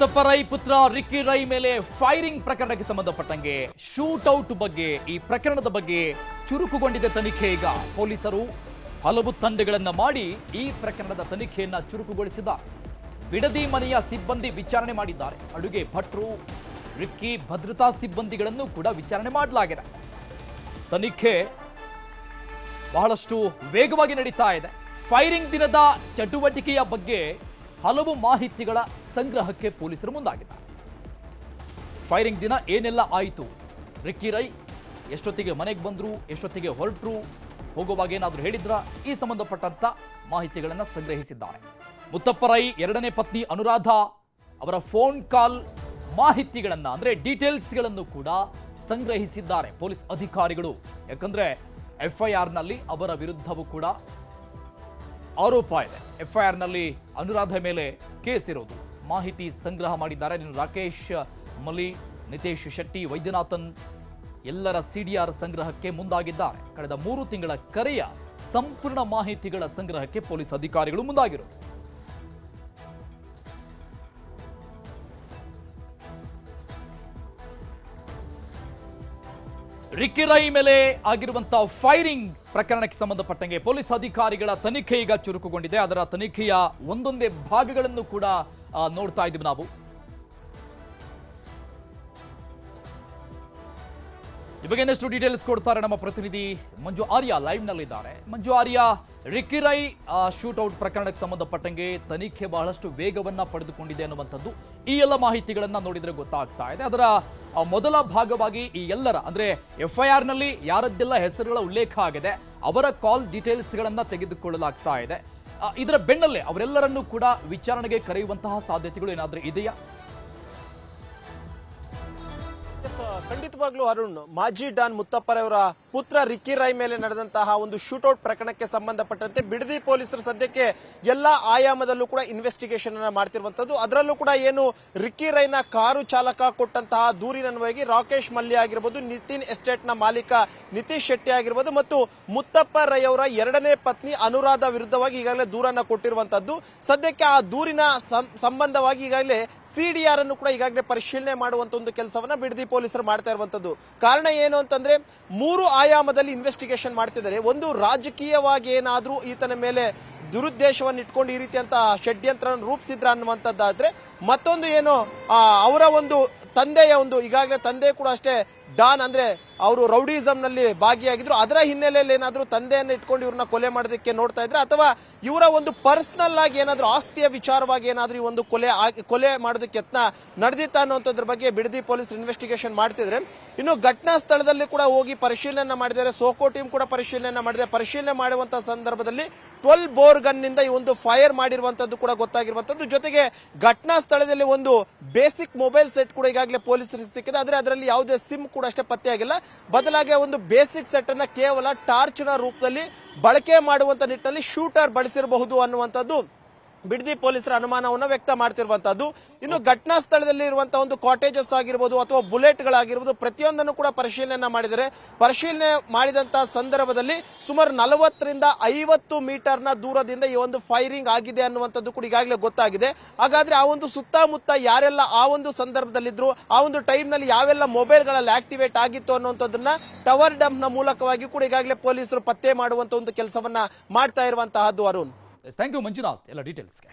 ಮುತ್ತಪ್ಪ ರೈ ಪುತ್ರ ರಿಕ್ಕಿ ರೈ ಮೇಲೆ ಫೈರಿಂಗ್ ಪ್ರಕರಣಕ್ಕೆ ಸಂಬಂಧಪಟ್ಟಂಗೆ ಶೂಟ್ ಔಟ್ ಬಗ್ಗೆ, ಈ ಪ್ರಕರಣದ ಬಗ್ಗೆ ಚುರುಕುಗೊಂಡಿದೆ ತನಿಖೆ. ಈಗ ಪೊಲೀಸರು ಹಲವು ತಂಡಗಳನ್ನು ಮಾಡಿ ಈ ಪ್ರಕರಣದ ತನಿಖೆಯನ್ನ ಚುರುಕುಗೊಳಿಸಿದ. ಬಿಡದಿ ಮನೆಯ ಸಿಬ್ಬಂದಿ ವಿಚಾರಣೆ ಮಾಡಿದ್ದಾರೆ. ಅಡುಗೆ ಭಟ್ರು, ರಿಕ್ಕಿ ಭದ್ರತಾ ಸಿಬ್ಬಂದಿಗಳನ್ನು ಕೂಡ ವಿಚಾರಣೆ ಮಾಡಲಾಗಿದೆ. ತನಿಖೆ ಬಹಳಷ್ಟು ವೇಗವಾಗಿ ನಡೀತಾ ಇದೆ. ಫೈರಿಂಗ್ ದಿನದ ಚಟುವಟಿಕೆಯ ಬಗ್ಗೆ ಹಲವು ಮಾಹಿತಿಗಳ ಸಂಗ್ರಹಕ್ಕೆ ಪೊಲೀಸರು ಮುಂದಾಗಿದ್ದಾರೆ. ಫೈರಿಂಗ್ ದಿನ ಏನೆಲ್ಲ ಆಯಿತು? ರಿಕ್ಕಿ ರೈ, ಎಷ್ಟೊತ್ತಿಗೆ ಮನೆಗೆ ಬಂದರು, ಎಷ್ಟೊತ್ತಿಗೆ ಹೊರಟರು, ಹೋಗುವಾಗ ಏನಾದರೂ ಹೇಳಿದ್ರ? ಈ ಸಂಬಂಧಪಟ್ಟಂತ ಮಾಹಿತಿಗಳನ್ನು ಸಂಗ್ರಹಿಸಿದ್ದಾರೆ. ಮುತ್ತಪ್ಪರೈ ಎರಡನೇ ಪತ್ನಿ ಅನುರಾಧ ಅವರ ಫೋನ್ ಕಾಲ್ ಮಾಹಿತಿಗಳನ್ನು, ಅಂದರೆ ಡೀಟೇಲ್ಸ್ಗಳನ್ನು ಕೂಡ ಸಂಗ್ರಹಿಸಿದ್ದಾರೆ ಪೊಲೀಸ್ ಅಧಿಕಾರಿಗಳು. ಯಾಕಂದರೆ ಎಫ್ಐಆರ್ನಲ್ಲಿ ಅವರ ವಿರುದ್ಧವೂ ಕೂಡ ಆರೋಪ ಇದೆ. ಎಫ್ಐಆರ್ನಲ್ಲಿ ಅನುರಾಧ ಮೇಲೆ ಕೇಸ್ ಇರೋದು. ಮಾಹಿತಿ ಸಂಗ್ರಹ ಮಾಡಿದ್ದಾರೆ. ರಾಕೇಶ್, ಮಲಿ, ನಿತೇಶ್ ಶೆಟ್ಟಿ, ವೈದ್ಯನಾಥನ್ ಎಲ್ಲರ ಸಿಡಿಆರ್ ಸಂಗ್ರಹಕ್ಕೆ ಮುಂದಾಗಿದ್ದಾರೆ. ಕಳೆದ ಮೂರು ತಿಂಗಳ ಕರೆಯ ಸಂಪೂರ್ಣ ಮಾಹಿತಿಗಳ ಸಂಗ್ರಹಕ್ಕೆ ಪೊಲೀಸ್ ಅಧಿಕಾರಿಗಳು ಮುಂದಾಗಿರು ರೈ ಮೇಲೆ ಆಗಿರುವಂತಹ ಫೈರಿಂಗ್ ಪ್ರಕರಣಕ್ಕೆ ಸಂಬಂಧಪಟ್ಟಂಗೆ ಪೊಲೀಸ್ ಅಧಿಕಾರಿಗಳ ತನಿಖೆ ಈಗ ಚುರುಕುಗೊಂಡಿದೆ. ಅದರ ತನಿಖೆಯ ಒಂದೊಂದೇ ಭಾಗಗಳನ್ನು ಕೂಡ ನೋಡ್ತಾ ಇದ್ದೀವಿ ನಾವು. ಇವಾಗ ಇನ್ನಷ್ಟು ಡೀಟೇಲ್ಸ್ ಕೊಡ್ತಾರೆ ನಮ್ಮ ಪ್ರತಿನಿಧಿ Manju Arya live ನಲ್ಲಿದ್ದಾರೆ. Manju Arya, Ricky Rai shoot out ಪ್ರಕರಣಕ್ಕೆ ಸಂಬಂಧಪಟ್ಟಂಗೆ ತನಿಖೆ ಬಹಳಷ್ಟು ವೇಗವನ್ನ ಪಡೆದುಕೊಂಡಿದೆ ಅನ್ನುವಂಥದ್ದು ಈ ಎಲ್ಲ ಮಾಹಿತಿಗಳನ್ನ ನೋಡಿದ್ರೆ ಗೊತ್ತಾಗ್ತಾ ಇದೆ. ಅದರ ಮೊದಲ ಭಾಗವಾಗಿ ಈ ಎಲ್ಲರ, ಅಂದ್ರೆ ಎಫ್ಐಆರ್ನಲ್ಲಿ ಯಾರದ್ದೆಲ್ಲ ಹೆಸರುಗಳ ಉಲ್ಲೇಖ ಆಗಿದೆ, ಅವರ ಕಾಲ್ ಡೀಟೇಲ್ಸ್ ಗಳನ್ನ ತೆಗೆದುಕೊಳ್ಳಲಾಗ್ತಾ ಇದೆ. ಇದರ ಬೆನ್ನಲ್ಲೇ ಅವರೆಲ್ಲರನ್ನೂ ಕೂಡ ವಿಚಾರಣೆಗೆ ಕರೆಯುವಂತಹ ಸಾಧ್ಯತೆಗಳು ಏನಾದರೂ ಇದೆಯಾ? ಖಂಡಿತವಾಗ್ಲೂ ಅರುಣ್, ಮಾಜಿ ಡಾನ್ ಮುತ್ತಪ್ಪರವರ ಪುತ್ರ ರಿಕ್ಕಿ ರೈ ಮೇಲೆ ನಡೆದಂತಹ ಒಂದು ಶೂಟೌಟ್ ಪ್ರಕರಣಕ್ಕೆ ಸಂಬಂಧಪಟ್ಟಂತೆ ಬಿಡದಿ ಪೊಲೀಸರು ಸದ್ಯಕ್ಕೆ ಎಲ್ಲಾ ಆಯಾಮದಲ್ಲೂ ಕೂಡ ಇನ್ವೆಸ್ಟಿಗೇಷನ್ ಅನ್ನ ಮಾಡ್ತಿರುವಂತದ್ದು. ಅದರಲ್ಲೂ ಕೂಡ ಏನು ರಿಕ್ಕಿ ರೈನ ಕಾರು ಚಾಲಕ ಕೊಟ್ಟಂತಹ ದೂರಿನನ್ವಯವಾಗಿ ರಾಕೇಶ್ ಮಲ್ಯ ಆಗಿರ್ಬೋದು, ನಿತಿನ್ ಎಸ್ಟೇಟ್ನ ಮಾಲೀಕ ನಿತೀಶ್ ಶೆಟ್ಟಿ ಆಗಿರ್ಬೋದು ಮತ್ತು ಮುತ್ತಪ್ಪ ರೈ ಅವರ ಎರಡನೇ ಪತ್ನಿ ಅನುರಾಧ ವಿರುದ್ಧವಾಗಿ ಈಗಾಗಲೇ ದೂರನ್ನ ಕೊಟ್ಟಿರುವಂತದ್ದು. ಸದ್ಯಕ್ಕೆ ಆ ದೂರಿನ ಸಂಬಂಧವಾಗಿ ಈಗಾಗಲೇ ಸಿಡಿಆರ್ ಅನ್ನು ಕೂಡ ಈಗಾಗಲೇ ಪರಿಶೀಲನೆ ಮಾಡುವಂತ ಒಂದು ಕೆಲಸವನ್ನ ಬಿಡದಿ ಪೊಲೀಸರು ಮಾಡ್ತಾ ಇರುವಂತದ್ದು. ಕಾರಣ ಏನು ಅಂತಂದ್ರೆ, ಮೂರು ಆಯಾಮದಲ್ಲಿ ಇನ್ವೆಸ್ಟಿಗೇಷನ್ ಮಾಡ್ತಿದ್ದಾರೆ. ಒಂದು ರಾಜಕೀಯವಾಗಿ ಏನಾದರೂ ಈತನ ಮೇಲೆ ದುರುದ್ದೇಶವನ್ನು ಇಟ್ಕೊಂಡು ಈ ರೀತಿಯಂತ ಷಡ್ಯಂತ್ರ ರೂಪಿಸಿದ್ರ ಅನ್ನುವಂಥದ್ದಾದ್ರೆ, ಮತ್ತೊಂದು ಏನು ಅವರ ಒಂದು ತಂದೆಯ ಒಂದು, ಈಗಾಗಲೇ ತಂದೆ ಕೂಡ ಅಷ್ಟೇ, ಡಾನ್ ಅಂದ್ರೆ ಅವರು ರೌಡಿಸಂ ನಲ್ಲಿ ಭಾಗಿಯಾಗಿದ್ರು. ಅದರ ಹಿನ್ನೆಲೆಯಲ್ಲಿ ಏನಾದರೂ ತಂದೆಯನ್ನು ಇಟ್ಕೊಂಡು ಇವ್ರನ್ನ ಕೊಲೆ ಮಾಡೋದಕ್ಕೆ ನೋಡ್ತಾ ಇದ್ರೆ ಅಥವಾ ಇವರ ಒಂದು ಪರ್ಸನಲ್ ಆಗಿ ಏನಾದರೂ ಆಸ್ತಿಯ ವಿಚಾರವಾಗಿ ಏನಾದರೂ ಈ ಒಂದು ಕೊಲೆ ಕೊಲೆ ಮಾಡೋದಕ್ಕೆ ಯತ್ನ ನಡೆದಿತ್ತ ಅನ್ನೋದ್ರ ಬಗ್ಗೆ ಬಿಡದಿ ಪೊಲೀಸ್ ಇನ್ವೆಸ್ಟಿಗೇಷನ್ ಮಾಡ್ತಿದ್ರೆ, ಇನ್ನು ಘಟನಾ ಸ್ಥಳದಲ್ಲಿ ಕೂಡ ಹೋಗಿ ಪರಿಶೀಲನೆ ಮಾಡಿದ್ದಾರೆ. ಸೋಕೋ ಟೀಮ್ ಕೂಡ ಪರಿಶೀಲನೆ ಮಾಡಿದೆ. ಪರಿಶೀಲನೆ ಮಾಡುವಂತಹ ಸಂದರ್ಭದಲ್ಲಿ ಟ್ವೆಲ್ ಬೋರ್ ಗನ್ನಿಂದ ಈ ಒಂದು ಫೈರ್ ಮಾಡಿರುವಂತದ್ದು ಕೂಡ ಗೊತ್ತಾಗಿರುವಂತದ್ದು. ಜೊತೆಗೆ ಘಟನಾ ಸ್ಥಳದಲ್ಲಿ ಒಂದು ಬೇಸಿಕ್ ಮೊಬೈಲ್ ಸೆಟ್ ಕೂಡ ಈಗಾಗಲೇ ಪೊಲೀಸರಿಗೆ ಸಿಕ್ಕಿದೆ. ಆದರೆ ಅದರಲ್ಲಿ ಯಾವುದೇ ಸಿಮ್ ಕೂಡ ಅಷ್ಟೇ ಪತ್ತೆಯಾಗಿಲ್ಲ. ಬದಲಾಗಿ ಒಂದು ಬೇಸಿಕ್ ಸೆಟ್ ಅನ್ನ ಕೇವಲ ಟಾರ್ಚ್ನ ರೂಪದಲ್ಲಿ ಬಳಕೆ ಮಾಡುವಂತ ನಿಟ್ಟಿನಲ್ಲಿ ಶೂಟರ್ ಬಳಸಿರಬಹುದು ಅನ್ನುವಂಥದ್ದು ಬಿಡದಿ ಪೊಲೀಸರ ಅನುಮಾನವನ್ನು ವ್ಯಕ್ತ ಮಾಡ್ತಿರುವಂತಹದ್ದು. ಇನ್ನು ಘಟನಾ ಸ್ಥಳದಲ್ಲಿ ಇರುವಂತಹ ಒಂದು ಕಾಟೇಜಸ್ ಆಗಿರ್ಬೋದು ಅಥವಾ ಬುಲೆಟ್ ಗಳಾಗಿರ್ಬೋದು ಪ್ರತಿಯೊಂದನ್ನು ಕೂಡ ಪರಿಶೀಲನೆ ಮಾಡಿದರೆ ಪರಿಶೀಲನೆ ಮಾಡಿದಂತಹ ಸಂದರ್ಭದಲ್ಲಿ ಸುಮಾರು ನಲವತ್ತರಿಂದ ಐವತ್ತು ನ ದೂರದಿಂದ ಈ ಒಂದು ಫೈರಿಂಗ್ ಆಗಿದೆ ಅನ್ನುವಂಥದ್ದು ಕೂಡ ಈಗಾಗಲೇ ಗೊತ್ತಾಗಿದೆ. ಹಾಗಾದ್ರೆ ಆ ಒಂದು ಸುತ್ತಮುತ್ತ ಯಾರೆಲ್ಲ ಆ ಒಂದು ಸಂದರ್ಭದಲ್ಲಿದ್ರು, ಆ ಒಂದು ಟೈಮ್ನಲ್ಲಿ ಯಾವೆಲ್ಲ ಮೊಬೈಲ್ಗಳಲ್ಲಿ ಆಕ್ಟಿವೇಟ್ ಆಗಿತ್ತು ಅನ್ನುವಂಥದ್ದನ್ನ ಟವರ್ ಡಂಪ್ನ ಮೂಲಕವಾಗಿ ಕೂಡ ಈಗಾಗಲೇ ಪೊಲೀಸರು ಪತ್ತೆ ಮಾಡುವಂತ ಒಂದು ಕೆಲಸವನ್ನ ಮಾಡ್ತಾ ಇರುವಂತಹದ್ದು Arun. Yes thank you Manjunath ఎలా డీటెయిల్స్కి